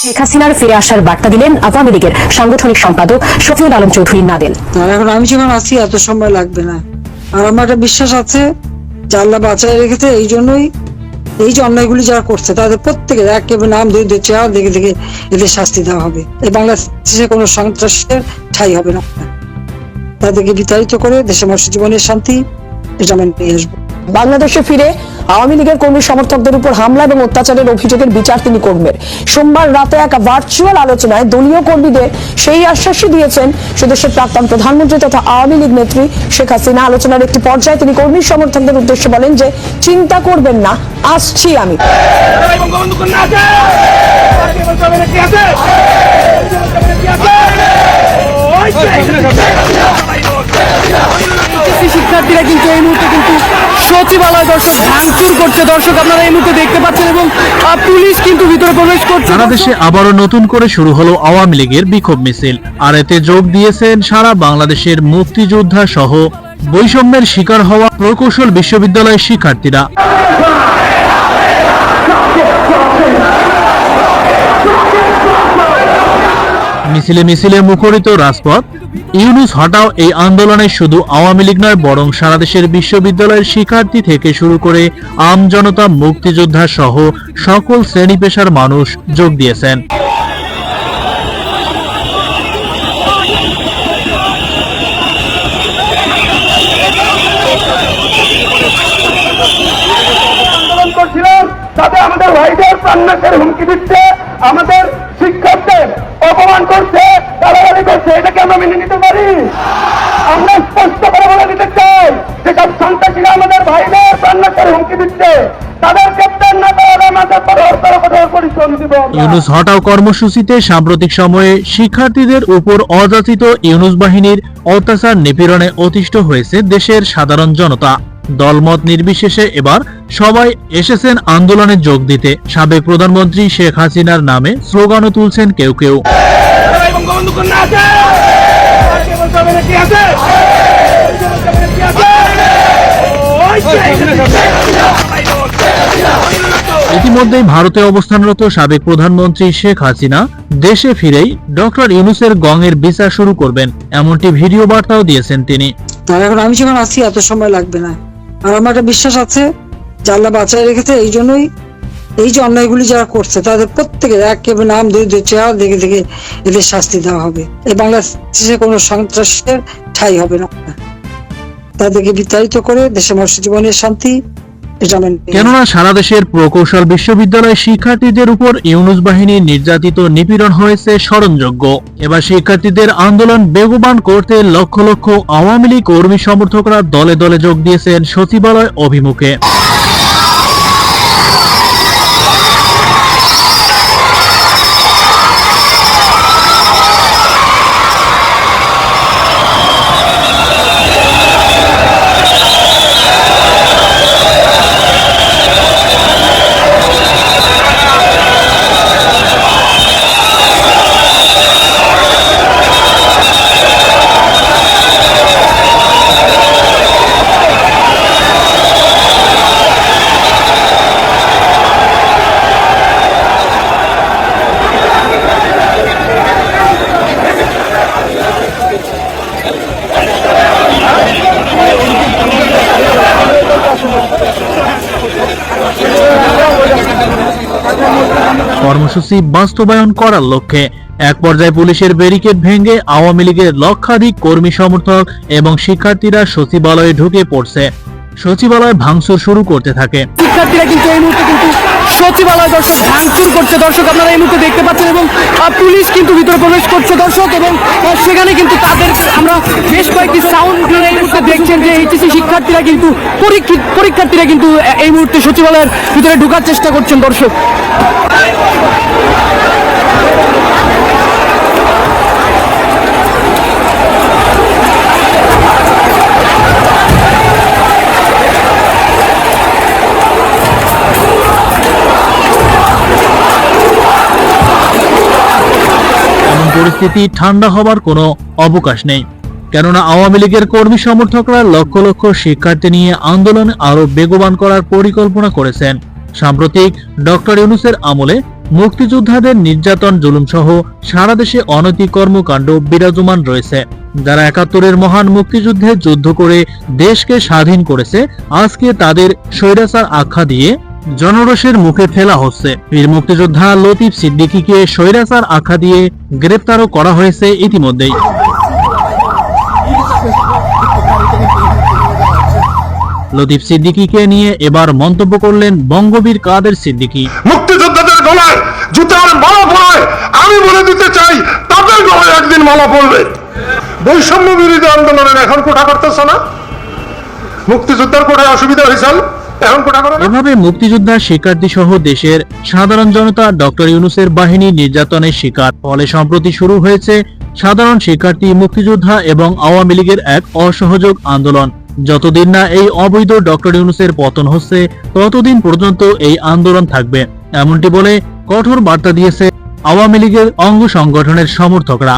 শেখ হাসিনার ফিরে আসার বার্তা দিলেন আওয়ামী লীগের সাংগঠনিক সম্পাদক শফিউল আলম চৌধুরী নাদেল। এখন আমি যখন আছি এত সময় লাগবে না। আর আমার একটা বিশ্বাস আছে যে আল্লাহ বাঁচায় রেখেছে এই জন্যই এই যে অন্যায়গুলি যারা করছে তাদের প্রত্যেকের একেবারে নাম ধরে ধরে চেহারা দেখে দেখে এদের শাস্তি দেওয়া হবে। এই বাংলাদেশে কোনো সন্ত্রাসের ঠাই হবে না। তাদেরকে বিতাড়িত করে দেশের মানুষের জীবনের শান্তি এটা আমি নিয়ে আসব। বাংলাদেশে ফিরে আওয়ামী লীগের কর্মী সমর্থকদের উপর হামলা এবং অত্যাচারের অভিযোগের বিচার তিনি করবেন। সোমবার রাতে এক ভার্চুয়াল আলোচনায় দলীয় কর্মীদের সেই আশ্বাসই দিয়েছেন সেদেশের প্রাক্তন প্রধানমন্ত্রী তথা আওয়ামী লীগ নেত্রী শেখ হাসিনা। আলোচনার একটি পর্যায়ে তিনি কর্মী সমর্থকদের উদ্দেশ্যে বলেন যে, চিন্তা করবেন না, আসছি আমি। শিক্ষার্থীরা কিন্তু এই মুহূর্তে কিন্তু সচিবালয় দর্শক ভাঙচুর করছে। দর্শক, আপনারা এই মুহূর্তে দেখতে পাচ্ছেন এবং পুলিশ কিন্তু ভিতরে প্রবেশ করছে। সারা দেশে আবারও নতুন করে শুরু হলো আওয়ামী লীগের বিক্ষোভ মিছিল। আর এতে যোগ দিয়েছেন সারা বাংলাদেশের মুক্তিযোদ্ধা সহ বৈষম্যের শিকার হওয়া প্রকৌশল বিশ্ববিদ্যালয়ের শিক্ষার্থীরা। মিছিলে মিছিলে মুখরিত রাজপথ, ইউনুস হটাও এই আন্দোলনে শুধু আওয়ামী লীগ নয়, বরং সারা দেশের বিশ্ববিদ্যালয়ের শিক্ষার্থী থেকে শুরু করে আম জনতা, মুক্তিযোদ্ধা সহ সকল শ্রেণি পেশার মানুষ যোগ দিয়েছেন। আমাদের হুমকি দিচ্ছে, আমাদের অপমান করছে, গালাগালি করছে, এটাকে আমরা মেনে নিতে পারি আমরা স্পষ্ট করে বলে দিতে চাই যে সব সন্ত্রাসীরা আমাদের ভাইদের প্রাণনাশের হুমকি দিচ্ছে। ইউনুস হটাও কর্মসূচিতে সাম্প্রতিক সময়ে শিক্ষার্থীদের উপর অযাচিত ইউনুস বাহিনীর অত্যাচার নিপীড়নে অতিষ্ঠ হয়েছে দেশের সাধারণ জনতা দলমত নির্বিশেষে এবার সবাই এসেছেন আন্দোলনে যোগ দিতে। সাবেক প্রধানমন্ত্রী শেখ হাসিনার নামে স্লোগানও তুলছেন কেউ কেউ। ইতিমধ্যেই ভারতে অবস্থানরত সাবেক প্রধানমন্ত্রী শেখ হাসিনা দেশে ফিরেই ডক্টর ইউনুসের গঙের বিচার শুরু করবেন, এমনটি ভিডিও বার্তাও দিয়েছেন তিনি। এখন আমি যখন আছি, এত সময় লাগবে না। আর আমার একটা বিশ্বাস আছে যে আল্লাহ বাঁচায় রেখেছে, এই জন্যই এই যে অন্যায়গুলি যারা করছে, তাদের প্রত্যেকের এক একেবারে নাম, দরিদ্র চেহারা দেখে দেখে এদের শাস্তি দেওয়া হবে। এই বাংলাদেশে কোনো সন্ত্রাসের ঠাই হবে না। তাদেরকে বিতাড়িত করে দেশের মানুষের জীবনের শান্তি কেননা সারা দেশের প্রকৌশল বিশ্ববিদ্যালয় শিক্ষার্থীদের উপর ইউনুস বাহিনী নির্যাতিত নিপীড়ন হয়েছে স্মরণযোগ্য। এবার শিক্ষার্থীদের আন্দোলন বেগবান করতে লক্ষ লক্ষ আওয়ামী লীগ কর্মী সমর্থকরা দলে দলে যোগ দিয়েছেন সচিবালয় অভিমুখে। কর্মসূচি বাস্তবায়ন করার লক্ষ্যে। এক পর্যায়ে পুলিশের ব্যারিকেড ভেঙে আওয়ামী লীগের লক্ষাধিক কর্মী সমর্থক এবং শিক্ষার্থীরা সচিবালয়ে ঢুকে পড়ছে। সচিবালয় ভাঙচুর শুরু করতে থাকে। শিক্ষার্থীরা কিন্তু এই মুহূর্তে কিন্তু সচিবালয় দর্শক ভাঙচুর করছে। দর্শক, আপনারা এই মুহূর্তে দেখতে পাচ্ছেন এবং পুলিশ কিন্তু ভিতরে প্রবেশ করছে দর্শক এবং সেখানে কিন্তু তাদের, আমরা বেশ কয়েকটি সাউন্ড এই মুহূর্তে দেখছেন যে এইচএসি শিক্ষার্থীরা কিন্তু পরীক্ষার্থীরা কিন্তু এই মুহূর্তে সচিবালয়ের ভিতরে ঢোকার চেষ্টা করছেন দর্শক। পরিস্থিতি ঠান্ডা হবার কোনো অবকাশ নেই। কেননা আওয়ামী লীগের কর্মী সমর্থকরা লক্ষ লক্ষ শিক্ষার্থী নিয়ে আন্দোলন আরও বেগবান করার পরিকল্পনা করেছেন। সাম্প্রতিক ডক্টর ইউনুসের আমলে মুক্তিযোদ্ধাদের নির্যাতন জুলুম সহ সারা দেশে অনৈতিক কর্মকাণ্ড বিরাজমান রয়েছে। যারা একাত্তরের মহান মুক্তিযুদ্ধে যুদ্ধ করে দেশকে স্বাধীন করেছে, আজকে তাদের স্বৈরাচার আখ্যা দিয়ে জনরোষের মুখে ফেলা হচ্ছে। বীর মুক্তিযোদ্ধা লতিফ সিদ্দিকীকে স্বৈরাচার আখ্যা দিয়ে গ্রেপ্তারও করা হয়েছে ইতিমধ্যেই। লতিফ সিদ্দিকীকে নিয়ে এবার মন্তব্য করলেন বঙ্গবীর কাদের সিদ্দিকী। মুক্তিযোদ্ধাদের গলায়, জুতার মালা পড়ায় আমি বলে দিতে চাই, তাদের গলায় একদিন মালা পড়বে বৈষম্য বিরোধী আন্দোলনের এখন কোঠা করতেছে না? মুক্তিযোদ্ধার কোঠায় অসুবিধা না? এভাবে মুক্তিযোদ্ধা শিক্ষার্থী সহ দেশের সাধারণ জনতা ডক্টর ইউনুসের বাহিনী নির্যাতনের শিকার। ফলে সম্প্রতি শুরু হয়েছে সাধারণ শিক্ষার্থী মুক্তিযোদ্ধা এবং আওয়ামী লীগের এক অসহযোগ আন্দোলন। যতদিন না এই অবৈধ ডক্টর ইউনুসের পতন হচ্ছে, ততদিন পর্যন্ত এই আন্দোলন থাকবে, এমনটি বলে কঠোর বার্তা দিয়েছে আওয়ামী লীগের অঙ্গ সংগঠনের সমর্থকরা।